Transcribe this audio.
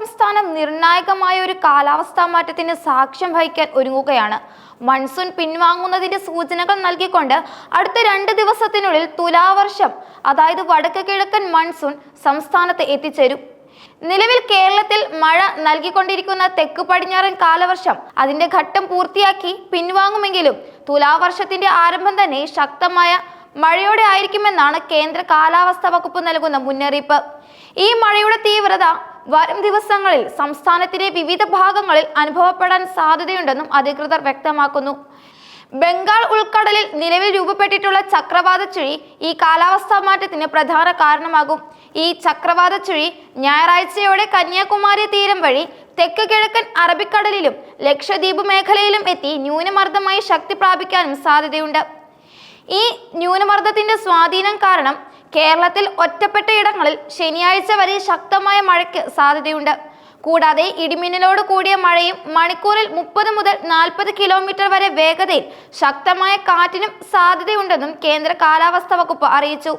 സംസ്ഥാനം നിർണായകമായ ഒരു കാലാവസ്ഥാ മാറ്റത്തിന് സാക്ഷ്യം വഹിക്കാൻ ഒരുങ്ങുകയാണ്. മൺസൂൺ പിൻവാങ്ങുന്നതിന്റെ സൂചനകൾ നൽകിക്കൊണ്ട് അടുത്ത രണ്ട് ദിവസത്തിനുള്ളിൽ തുലാവർഷം അതായത് വടക്ക് കിഴക്കൻ മൺസൂൺ സംസ്ഥാനത്ത് എത്തിച്ചേരും. നിലവിൽ കേരളത്തിൽ മഴ നൽകിക്കൊണ്ടിരിക്കുന്ന തെക്ക് പടിഞ്ഞാറൻ കാലവർഷം അതിന്റെ ഘട്ടം പൂർത്തിയാക്കി പിൻവാങ്ങുമെങ്കിലും തുലാവർഷത്തിന്റെ ആരംഭം തന്നെ ശക്തമായ മഴയോടെ ആയിരിക്കുമെന്നാണ് കേന്ദ്ര കാലാവസ്ഥാ വകുപ്പ് നൽകുന്ന മുന്നറിയിപ്പ്. ഈ മഴയുടെ തീവ്രത വരും ദിവസങ്ങളിൽ സംസ്ഥാനത്തിന്റെ വിവിധ ഭാഗങ്ങളിൽ അനുഭവപ്പെടാൻ സാധ്യതയുണ്ടെന്നും അധികൃതർ വ്യക്തമാക്കുന്നു. ബംഗാൾ ഉൾക്കടലിൽ നിലവിൽ രൂപപ്പെട്ടിട്ടുള്ള ചക്രവാത ചുഴി ഈ കാലാവസ്ഥാ മാറ്റത്തിന് പ്രധാന കാരണമാകും. ഈ ചക്രവാത ചുഴി ഞായറാഴ്ചയോടെ കന്യാകുമാരി തീരം വഴി തെക്ക് കിഴക്കൻ അറബിക്കടലിലും ലക്ഷദ്വീപ് മേഖലയിലും എത്തി ന്യൂനമർദ്ദമായി ശക്തി പ്രാപിക്കാനും സാധ്യതയുണ്ട്. ഈ ന്യൂനമർദ്ദത്തിന്റെ സ്വാധീനം കാരണം കേരളത്തിൽ ഒറ്റപ്പെട്ട ഇടങ്ങളിൽ ശനിയാഴ്ച വരെ ശക്തമായ മഴയ്ക്ക് സാധ്യതയുണ്ട്. കൂടാതെ ഇടിമിന്നലോട് കൂടിയ മഴയും മണിക്കൂറിൽ മുപ്പത് മുതൽ നാൽപ്പത് കിലോമീറ്റർ വരെ വേഗതയിൽ ശക്തമായ കാറ്റിനും സാധ്യതയുണ്ടെന്നും കേന്ദ്ര കാലാവസ്ഥാ വകുപ്പ് അറിയിച്ചു.